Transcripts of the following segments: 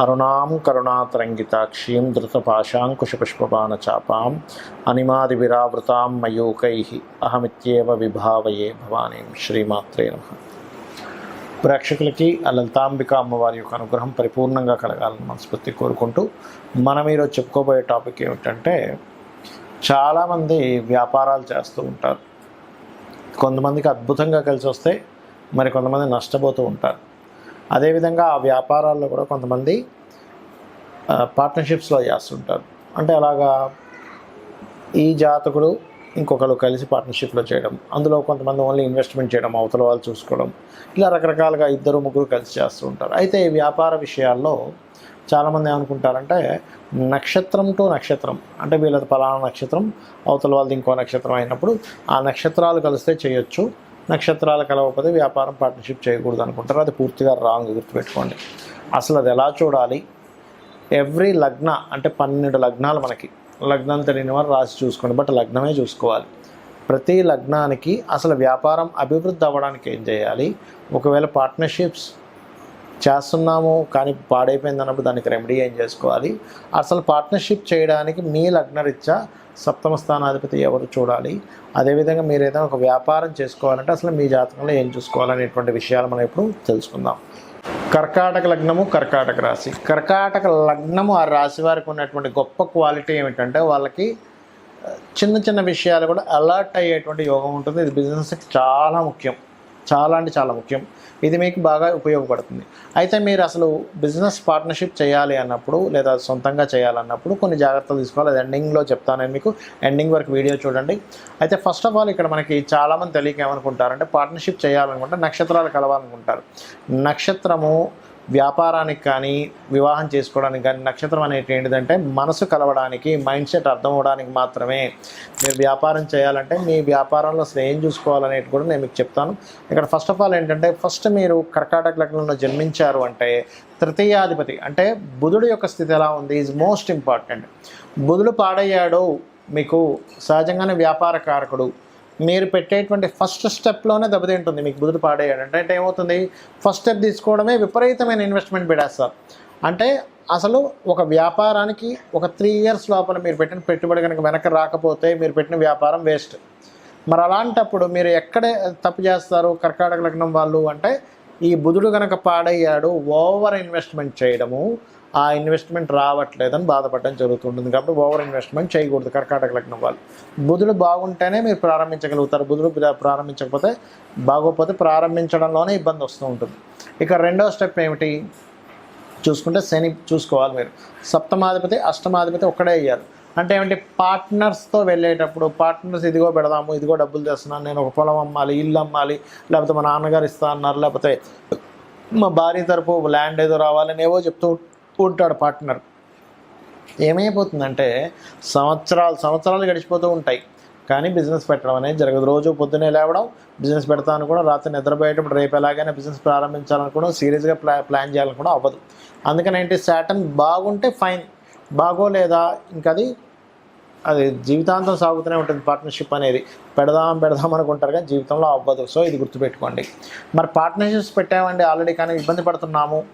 అరుణాం కరుణాతరంగితాక్షీం ధృతపాశాంకుశపుష్పపాన చాపాం అనిమాది విరావృతాం మయూకై అహమిత్యేవ విభావయే భవానీం శ్రీమాత్రే నమ. ప్రేక్షకులకి ఆ లలితాంబిక అమ్మవారి యొక్క అనుగ్రహం పరిపూర్ణంగా కలగాలని మనస్ఫూర్తి కోరుకుంటూ మనం ఈరోజు చెప్పుకోబోయే టాపిక్ ఏమిటంటే చాలామంది వ్యాపారాలు చేస్తూ ఉంటారు. కొంతమందికి అద్భుతంగా కలిసి వస్తే మరి కొంతమంది నష్టపోతూ ఉంటారు. అదేవిధంగా ఆ వ్యాపారాల్లో కూడా కొంతమంది పార్ట్నర్షిప్స్లో చేస్తుంటారు. అంటే అలాగా ఈ జాతకుడు ఇంకొకరు కలిసి పార్ట్నర్షిప్లో చేయడం అందులో కొంతమంది ఓన్లీ ఇన్వెస్ట్మెంట్ చేయడం అవతల వాళ్ళు చూసుకోవడం ఇలా రకరకాలుగా ఇద్దరు ముగ్గురు కలిసి చేస్తూ ఉంటారు. అయితే ఈ వ్యాపార విషయాల్లో చాలామంది ఏమనుకుంటారంటే నక్షత్రం టు నక్షత్రం అంటే వీళ్ళది పలానా నక్షత్రం అవతల వాళ్ళది ఇంకో నక్షత్రం అయినప్పుడు ఆ నక్షత్రాలు కలిస్తే చేయొచ్చు నక్షత్రాలు కలవకపోతే వ్యాపారం పార్ట్నర్షిప్ చేయకూడదు అనుకుంటారు. అది పూర్తిగా రాంగ్ గుర్తుపెట్టుకోండి. అసలు అది ఎలా చూడాలి? ఎవ్రీ లగ్న అంటే పన్నెండు లగ్నాలు మనకి. లగ్నం తెలియని వారు రాసి చూసుకోండి బట్ లగ్నమే చూసుకోవాలి. ప్రతి లగ్నానికి అసలు వ్యాపారం అభివృద్ధి అవ్వడానికి ఏం చేయాలి? ఒకవేళ పార్ట్నర్షిప్స్ చేస్తున్నాము కానీ పాడైపోయింది అన్నప్పుడు దానికి రెమెడీ ఏం చేసుకోవాలి? అసలు పార్ట్నర్షిప్ చేయడానికి మీ లగ్నరీత్యా సప్తమ స్థానాధిపతి ఎవరు చూడాలి? అదేవిధంగా మీరు ఏదైనా ఒక వ్యాపారం చేసుకోవాలంటే అసలు మీ జాతకంలో ఏం చూసుకోవాలనేటువంటి విషయాలు మనం ఇప్పుడు తెలుసుకుందాం. కర్కాటక లగ్నము కర్కాటక రాశి. కర్కాటక లగ్నము ఆ రాశి వారికి ఉన్నటువంటి గొప్ప క్వాలిటీ ఏమిటంటే వాళ్ళకి చిన్న చిన్న విషయాలు కూడా అలర్ట్ అయ్యేటువంటి యోగం ఉంటుంది. ఇది బిజినెస్కి చాలా ముఖ్యం. చాలా అంటే చాలా ముఖ్యం. ఇది మీకు బాగా ఉపయోగపడుతుంది. అయితే మీరు అసలు బిజినెస్ పార్ట్నర్షిప్ చేయాలి అన్నప్పుడు లేదా సొంతంగా చేయాలన్నప్పుడు కొన్ని జాగ్రత్తలు తీసుకోవాలి. అది ఎండింగ్లో చెప్తాను మీకు. ఎండింగ్ వరకు వీడియో చూడండి. అయితే ఫస్ట్ ఆఫ్ ఆల్ ఇక్కడ మనకి చాలామంది తెలియక ఏమనుకుంటారంటే పార్ట్నర్షిప్ చేయాలనుకుంటే నక్షత్రాలు కలవాలనుకుంటారు. నక్షత్రము వ్యాపారానికి కానీ వివాహం చేసుకోవడానికి కానీ నక్షత్రం అనేది ఏంటిదంటే మనసు కలవడానికి మైండ్ సెట్ అర్థం అవడానికి మాత్రమే మీరు వ్యాపారం చేయాలంటే మీ వ్యాపారంలో అసలు ఏం చూసుకోవాలనేది కూడా నేను మీకు చెప్తాను. ఇక్కడ ఫస్ట్ ఆఫ్ ఆల్ ఏంటంటే ఫస్ట్ మీరు కర్కాటక లగ్నంలో జన్మించారు అంటే తృతీయాధిపతి అంటే బుధుడు యొక్క స్థితి ఎలా ఉంది ఈజ్ మోస్ట్ ఇంపార్టెంట్ బుధుడు పాడయ్యాడు మీకు సహజంగానే వ్యాపార కారకుడు. మీరు పెట్టేటువంటి ఫస్ట్ స్టెప్లోనే దెబ్బతింటుంది. మీకు బుధుడు పాడేయడం అంటే అంటే ఏమవుతుంది? ఫస్ట్ స్టెప్ తీసుకోవడమే విపరీతమైన ఇన్వెస్ట్మెంట్ పెడేస్తారు అంటే అసలు ఒక వ్యాపారానికి ఒక త్రీ ఇయర్స్ లోపల మీరు పెట్టిన పెట్టుబడి కనుక వెనక రాకపోతే మీరు పెట్టిన వ్యాపారం వేస్ట్ మరి అలాంటప్పుడు మీరు ఎక్కడే తప్పు చేస్తారు? కర్కాటక లగ్నం వాళ్ళు అంటే ఈ బుధుడు కనుక పాడయ్యాడు ఓవర్ ఇన్వెస్ట్మెంట్ చేయడము ఆ ఇన్వెస్ట్మెంట్ రావట్లేదని బాధపడడం జరుగుతుంటుంది. కాబట్టి ఓవర్ ఇన్వెస్ట్మెంట్ చేయకూడదు. కర్కాటక లగ్నం వాళ్ళు బుధుడు బాగుంటేనే మీరు ప్రారంభించగలుగుతారు. బుధుడు ప్రారంభించకపోతే బాగోకపోతే ప్రారంభించడంలోనే ఇబ్బంది వస్తూ ఉంటుంది. ఇక రెండో స్టెప్ ఏమిటి? చూసుకుంటే శని చూసుకోవాలి మీరు. సప్తమాధిపతి అష్టమాధిపతి ఒక్కడే అయ్యారు. అంటే ఏమిటి? పార్ట్నర్స్తో వెళ్ళేటప్పుడు పార్ట్నర్స్ ఇదిగో పెడదాము ఇదిగో డబ్బులు తెస్తున్నాను నేను ఒక పొలం అమ్మాలి ఇల్లు అమ్మాలి లేకపోతే మా నాన్నగారు ఇస్తా అన్నారు లేకపోతే మా భార్య తరపు ల్యాండ్ ఏదో రావాలని ఏవో చెప్తూ ఉంటాడు పార్ట్నర్. ఏమైపోతుందంటే సంవత్సరాలు సంవత్సరాలు గడిచిపోతూ ఉంటాయి. కానీ బిజినెస్ పెట్టడం అనేది జరగదు. రోజు పొద్దునే లేవడం బిజినెస్ పెడతాను కూడా రాత్రి నిద్రపోయేటప్పుడు రేపు ఎలాగైనా బిజినెస్ ప్రారంభించాలనుకోవడం సీరియస్గా ప్లా ప్లాన్ చేయాలనుకోవడం అవ్వదు. అందుకని ఏంటి శాటన్ బాగుంటే ఫైన్. బాగోలేదా? ఇంకా అది అది జీవితాంతం సాగుతూనే ఉంటుంది పార్ట్నర్షిప్ అనేది. పెడదాం పెడదాం అనుకుంటారు కానీ జీవితంలో అవ్వదు. సో ఇది గుర్తుపెట్టుకోండి. మరి పార్ట్నర్షిప్స్ పెట్టామండి ఆల్రెడీ కానీ ఇబ్బంది పడుతున్నాము.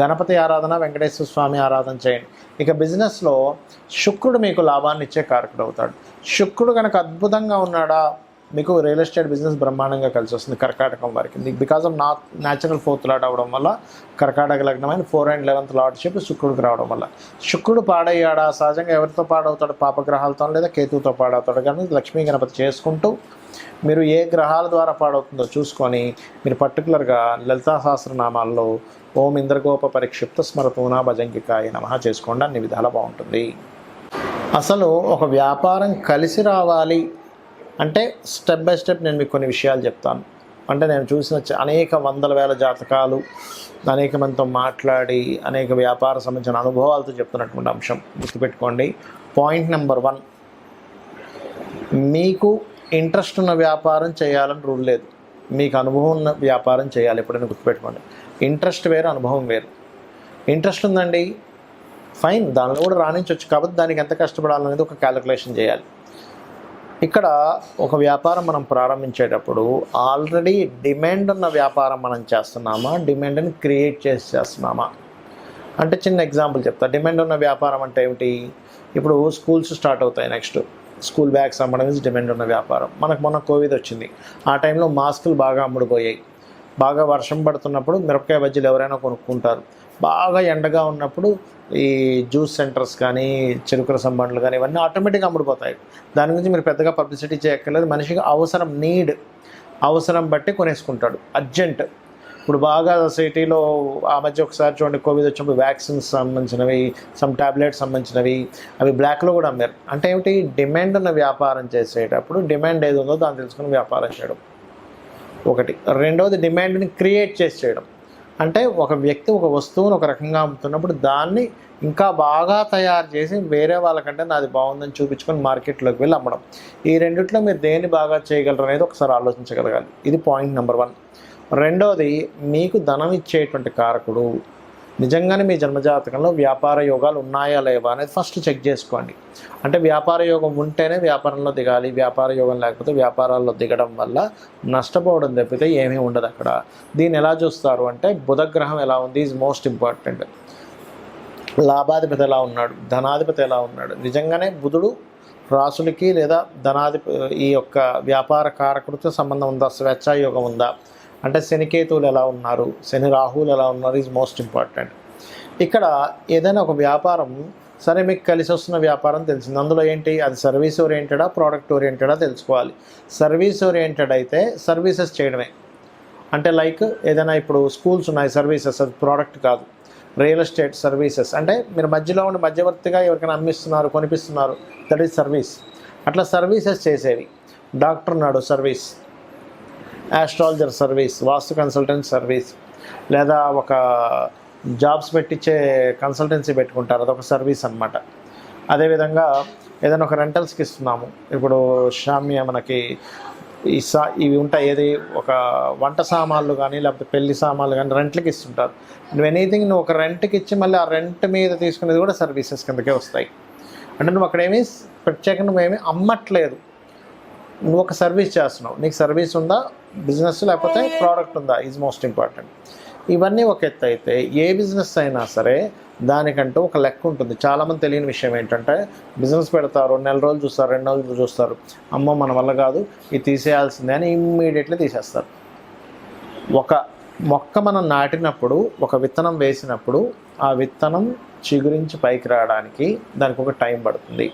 గణపతి ఆరాధన వెంకటేశ్వర స్వామి ఆరాధన చేయండి. ఇక బిజినెస్లో శుక్రుడు మీకు లాభాన్ని ఇచ్చే కారకుడు అవుతాడు. శుక్రుడు కనుక అద్భుతంగా ఉన్నాడా మీకు రియల్ ఎస్టేట్ బిజినెస్ బ్రహ్మాండంగా కలిసి వస్తుంది కర్కాటకం వారికి. బికాస్ ఆఫ్ నా న్యాచురల్ ఫోర్త్ లాట్ అవడం వల్ల కర్కాటక లగ్నమైన ఫోర్ అండ్ లెవెన్త్ లార్డ్షిప్ శుక్రుడికి రావడం వల్ల. శుక్రుడు పాడయ్యాడా? సహజంగా ఎవరితో పాడవుతాడు? పాపగ్రహాలతో లేదా కేతువుతో పాడవుతాడు? కానీ లక్ష్మీ గణపతి చేసుకుంటూ మీరు ఏ గ్రహాల ద్వారా పాడవుతుందో చూసుకొని మీరు పర్టికులర్గా లలితా సహస్రనామాల్లో ఓం ఇంద్రగోప పరిక్షిప్త స్మరతూనా భజంగికాయ నమ చేసుకోండి. అన్ని విధాలా బాగుంటుంది. అసలు ఒక వ్యాపారం కలిసి రావాలి అంటే స్టెప్ బై స్టెప్ నేను మీకు కొన్ని విషయాలు చెప్తాను. అంటే నేను చూసిన అనేక వందల వేల జాతకాలు అనేక మందితో మాట్లాడి అనేక వ్యాపార సంబంధించిన అనుభవాలతో చెప్తున్నటువంటి అంశం గుర్తుపెట్టుకోండి. పాయింట్ నెంబర్ వన్ మీకు ఇంట్రెస్ట్ ఉన్న వ్యాపారం చేయాలని రూల్ లేదు. మీకు అనుభవం ఉన్న వ్యాపారం చేయాలి ఎప్పుడైనా గుర్తుపెట్టుకోండి. ఇంట్రెస్ట్ వేరు అనుభవం వేరు. ఇంట్రెస్ట్ ఉందండి ఫైన్ దానిలో కూడా రాణించవచ్చు కాబట్టి దానికి ఎంత కష్టపడాలనేది ఒక క్యాలిక్యులేషన్ చేయాలి. ఇక్కడ ఒక వ్యాపారం మనం ప్రారంభించేటప్పుడు ఆల్రెడీ డిమాండ్ ఉన్న వ్యాపారం మనం చేస్తున్నామా? డిమాండ్ని క్రియేట్ చేసి చేస్తున్నామా? అంటే చిన్న ఎగ్జాంపుల్ చెప్తా. డిమాండ్ ఉన్న వ్యాపారం అంటే ఏమిటి? ఇప్పుడు స్కూల్స్ స్టార్ట్ అవుతాయి నెక్స్ట్. స్కూల్ బ్యాగ్స్ అమ్మడం ఇస్ డిమాండ్ ఉన్న వ్యాపారం. మనకు మొన్న కోవిడ్ వచ్చింది. ఆ టైంలో మాస్కులు బాగా అమ్ముడుపోయాయి. బాగా వర్షం పడుతున్నప్పుడు మిరపకాయ బజ్జీలు ఎవరైనా కొనుక్కుంటారు. బాగా ఎండగా ఉన్నప్పుడు ఈ జ్యూస్ సెంటర్స్ కానీ చెరుకు రసం బండ్లు కానీ ఇవన్నీ ఆటోమేటిక్గా అమ్ముడుపోతాయి. దాని గురించి మీరు పెద్దగా పబ్లిసిటీ చేయక్కర్లేదు. మనిషికి అవసరం నీడ్ అవసరం బట్టి కొనేసుకుంటాడు. అర్జెంట్. ఇప్పుడు బాగా సిటీలో ఆ మధ్య ఒకసారి చూడండి కోవిడ్ వచ్చినప్పుడు వ్యాక్సిన్స్ సంబంధించినవి సమ్ టాబ్లెట్స్ సంబంధించినవి అవి బ్లాక్లో కూడా అమ్మారు. అంటే ఏమిటి? డిమాండ్ ఉన్న వ్యాపారం చేసేటప్పుడు డిమాండ్ ఏది ఉందో దాన్ని తెలుసుకుని వ్యాపారం చేయడం. ఒకటి. రెండవది డిమాండ్ని క్రియేట్ చేసి చేయడం. అంటే ఒక వ్యక్తి ఒక వస్తువును ఒక రకంగా అమ్ముతున్నప్పుడు దాన్ని ఇంకా బాగా తయారు చేసి వేరే వాళ్ళకంటే నాది బాగుందని చూపించుకొని మార్కెట్లోకి వెళ్ళి అమ్మడం. ఈ రెండిట్లో మీరు దేన్ని బాగా చేయగలరు అనేది ఒకసారి ఆలోచించగలగాలి. ఇది పాయింట్ నెంబర్ వన్. రెండవది మీకు ధనం ఇచ్చేటువంటి కారకుడు నిజంగానే మీ జన్మజాతకంలో వ్యాపార యోగాలు ఉన్నాయా లేవా అనేది ఫస్ట్ చెక్ చేసుకోండి. అంటే వ్యాపార యోగం ఉంటేనే వ్యాపారంలో దిగాలి వ్యాపార యోగం లేకపోతే వ్యాపారాల్లో దిగడం వల్ల నష్టపోవడం తప్పితే ఏమీ ఉండదు అక్కడ. దీన్ని ఎలా చూస్తారు అంటే బుధగ్రహం ఎలా ఉంది ఈజ్ మోస్ట్ ఇంపార్టెంట్ లాభాధిపతి ఎలా ఉన్నాడు? ధనాధిపతి ఎలా ఉన్నాడు? నిజంగానే బుధుడు రాసులకి లేదా ధనాధిప ఈ యొక్క వ్యాపార కారకుడితో సంబంధం ఉందా? స్వేచ్ఛాయోగం ఉందా? అంటే శనికేతువులు ఎలా ఉన్నారు శని రాహువులు ఎలా ఉన్నారు ఈజ్ మోస్ట్ ఇంపార్టెంట్ ఇక్కడ ఏదైనా ఒక వ్యాపారం సరే మీకు కలిసి వస్తున్న వ్యాపారం తెలిసింది. అందులో ఏంటి? అది సర్వీస్ ఓరియంటెడా ప్రోడక్ట్ ఓరియంటెడా తెలుసుకోవాలి. సర్వీస్ ఓరియంటెడ్ అయితే సర్వీసెస్ చేయడమే. అంటే లైక్ ఏదైనా ఇప్పుడు స్కూల్స్ ఉన్నాయి సర్వీసెస్ అది ప్రోడక్ట్ కాదు. రియల్ ఎస్టేట్ సర్వీసెస్ అంటే మీరు మధ్యలో ఉండి మధ్యవర్తిగా ఎవరికైనా అమ్మిస్తున్నారు కొనిపిస్తున్నారు దట్ ఈస్ సర్వీస్ అట్లా సర్వీసెస్ చేసేవి. డాక్టర్ ఉన్నాడు service astrologer service vastu consultant service లేదా ఒక జాబ్స్ పెట్టించే కన్సల్టెన్సీ పెట్టుకుంటారు. అదొక సర్వీస్ అనమాట అదేవిధంగా ఏదైనా ఒక రెంటల్స్కి ఇస్తున్నాము. ఇప్పుడు షామ్య మనకి ఈ సా ఇవి ఉంటాయి. ఏది? ఒక వంట సామాన్లు కానీ లేకపోతే పెళ్ళి సామాన్లు కానీ రెంట్లకి ఇస్తుంటారు. నువ్వు ఎనీథింగ్ నువ్వు ఒక రెంట్కి ఇచ్చి మళ్ళీ ఆ రెంట్ మీద తీసుకునేది కూడా సర్వీసెస్ కిందకే వస్తాయి. అంటే నువ్వు అక్కడేమీ ప్రత్యేకంగా నువ్వేమీ అమ్మట్లేదు. నువ్వు ఒక సర్వీస్ చేస్తున్నావు. నీకు సర్వీస్ ఉందా? బిజినెస్ లేకపోతే ప్రోడక్ట్ ఉందా? ఈజ్ మోస్ట్ ఇంపార్టెంట్ ఇవన్నీ ఒక ఎత్తు అయితే ఏ బిజినెస్ అయినా సరే దానికంటూ ఒక లెక్క ఉంటుంది. చాలామంది తెలియని విషయం ఏంటంటే బిజినెస్ పెడతారు నెల రోజులు చూస్తారు రెండు రోజులు చూస్తారు. అమ్మ మన వల్ల కాదు ఇది తీసేయాల్సిందే అని ఇమ్మీడియట్లీ తీసేస్తారు. ఒక మొక్క మనం నాటినప్పుడు ఒక విత్తనం వేసినప్పుడు ఆ విత్తనం చిగురించి పైకి రావడానికి దానికి ఒక టైం పడుతుంది.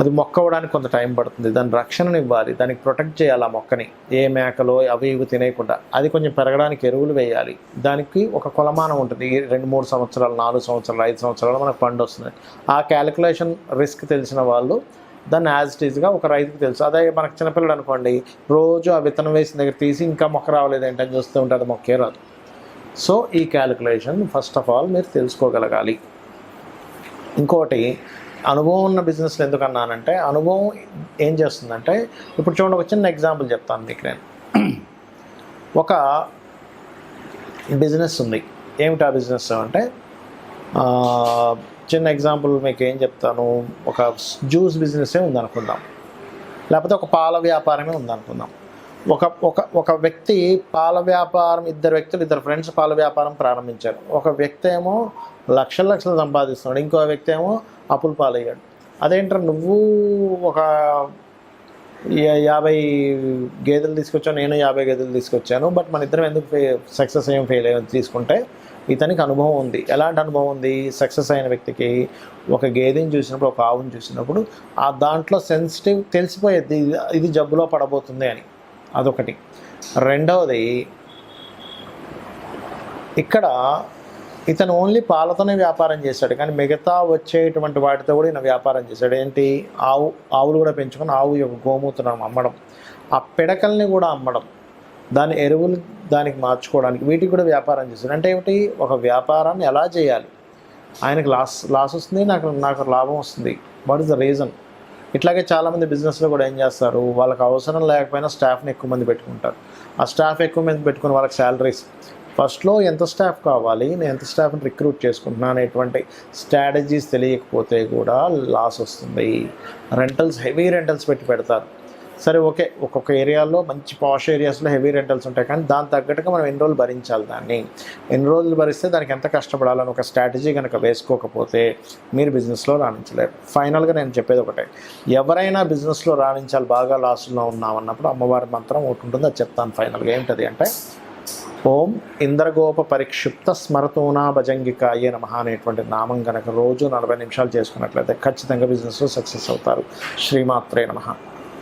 అది మొక్క అవ్వడానికి కొంత టైం పడుతుంది. దాని రక్షణను ఇవ్వాలి. దానికి ప్రొటెక్ట్ చేయాలి ఆ మొక్కని. ఏ మేకలో అవి ఇవి తినేయకుండా. అది కొంచెం పెరగడానికి ఎరువులు వేయాలి. దానికి ఒక కొలమానం ఉంటుంది. రెండు మూడు సంవత్సరాలు నాలుగు సంవత్సరాలు ఐదు సంవత్సరాలు మనకు పండు వస్తుంది. ఆ క్యాలిక్యులేషన్ రిస్క్ తెలిసిన వాళ్ళు దాన్ని యాజ్ ఇట్ ఈజ్గా ఒక రైతుకు తెలుసు. అదే మనకు చిన్నపిల్లడు అనుకోండి రోజు ఆ విత్తనం వేసిన దగ్గర తీసి ఇంకా మొక్క రావలేదు ఏంటని చూస్తూ ఉంటే అది మొక్కే రాదు. సో ఈ క్యాలిక్యులేషన్ ఫస్ట్ ఆఫ్ ఆల్ మీరు తెలుసుకోగలగాలి. ఇంకోటి అనుభవం ఉన్న బిజినెస్లో ఎందుకు అన్నానంటే అనుభవం ఏం చేస్తుందంటే ఇప్పుడు చూడండి ఒక చిన్న ఎగ్జాంపుల్ చెప్తాను మీకు నేను. ఒక బిజినెస్ ఉంది. ఏమిటి ఆ బిజినెస్ అంటే చిన్న ఎగ్జాంపుల్ మీకు ఏం చెప్తాను. ఒక జ్యూస్ బిజినెసే ఉందనుకుందాం. లేకపోతే ఒక పాల వ్యాపారమే ఉందనుకుందాం. ఒక ఒక ఒక వ్యక్తి పాల వ్యాపారం ఇద్దరు వ్యక్తులు ఇద్దరు ఫ్రెండ్స్ పాల వ్యాపారం ప్రారంభించారు. ఒక వ్యక్తి ఏమో లక్షల లక్షలు సంపాదిస్తున్నాడు. ఇంకో వ్యక్తి ఏమో అప్పులు పాలయ్యాడు. అదేంటారు నువ్వు ఒక యాభై గేదెలు తీసుకొచ్చాను నేను యాభై గేదెలు తీసుకొచ్చాను బట్ మన ఇద్దరం ఎందుకు సక్సెస్ అయ్యాం ఫెయిల్ అయ్యాం తీసుకుంటే ఇతనికి అనుభవం ఉంది. ఎలాంటి అనుభవం ఉంది? సక్సెస్ అయిన వ్యక్తికి ఒక గేదెని చూసినప్పుడు ఒక ఆవుని చూసినప్పుడు ఆ దాంట్లో సెన్సిటివ్ తెలిసిపోయేది ఇది జబ్బులో పడబోతుంది అని. అదొకటి. రెండవది ఇక్కడ ఇతను ఓన్లీ పాలతోనే వ్యాపారం చేశాడు కానీ మిగతా వచ్చేటువంటి వాటితో కూడా ఈయన వ్యాపారం చేశాడు. ఏంటి? ఆవు ఆవులు కూడా పెంచుకొని ఆవు యొక్క గోమూత్రం అమ్మడం ఆ పిడకల్ని కూడా అమ్మడం దాని ఎరువులు దానికి మార్చుకోవడానికి వీటికి కూడా వ్యాపారం చేశాడు. అంటే ఏమిటి? ఒక వ్యాపారాన్ని ఎలా చేయాలి? ఆయనకు లాస్ లాస్ వస్తుంది నాకు నాకు లాభం వస్తుంది. వాట్ ఇస్ ద రీజన్ ఇట్లాగే చాలామంది బిజినెస్లో కూడా ఏం చేస్తారు? వాళ్ళకి అవసరం లేకపోయినా స్టాఫ్ని ఎక్కువ మంది పెట్టుకుంటారు. ఆ స్టాఫ్ ఎక్కువ మంది పెట్టుకుని వాళ్ళకి శాలరీస్ ఫస్ట్లో ఎంత స్టాఫ్ కావాలి నేను ఎంత స్టాఫ్ని రిక్రూట్ చేసుకుంటున్నాను అనేటువంటి స్ట్రాటజీస్ తెలియకపోతే కూడా లాస్ వస్తుంది. రెంటల్స్ హెవీ రెంటల్స్ పెట్టి పెడతారు. సరే ఓకే ఒక్కొక్క ఏరియాలో మంచి పాష్ ఏరియాస్లో హెవీ రెంటల్స్ ఉంటాయి కానీ దాని తగ్గట్టుగా మనం ఎన్ని రోజులు భరించాలి దాన్ని? ఎన్ని రోజులు భరిస్తే దానికి ఎంత కష్టపడాలని ఒక స్ట్రాటజీ కనుక వేసుకోకపోతే మీరు బిజినెస్లో రాణించలేరు. ఫైనల్గా నేను చెప్పేది ఒకటే ఎవరైనా బిజినెస్లో రాణించాలి బాగా లాస్లో ఉన్నామన్నప్పుడు అమ్మవారి మంత్రం ఒకటి ఉంటుంది అది చెప్తాను ఫైనల్గా. ఏంటది అంటే ఓం ఇంద్రగోప పరిక్షిప్త స్మరతూనా భజంగికాయ నమ అనేటువంటి నామం కనుక రోజు నలభై నిమిషాలు చేసుకున్నట్లయితే ఖచ్చితంగా బిజినెస్లో సక్సెస్ అవుతారు. శ్రీమాత్రే నమ.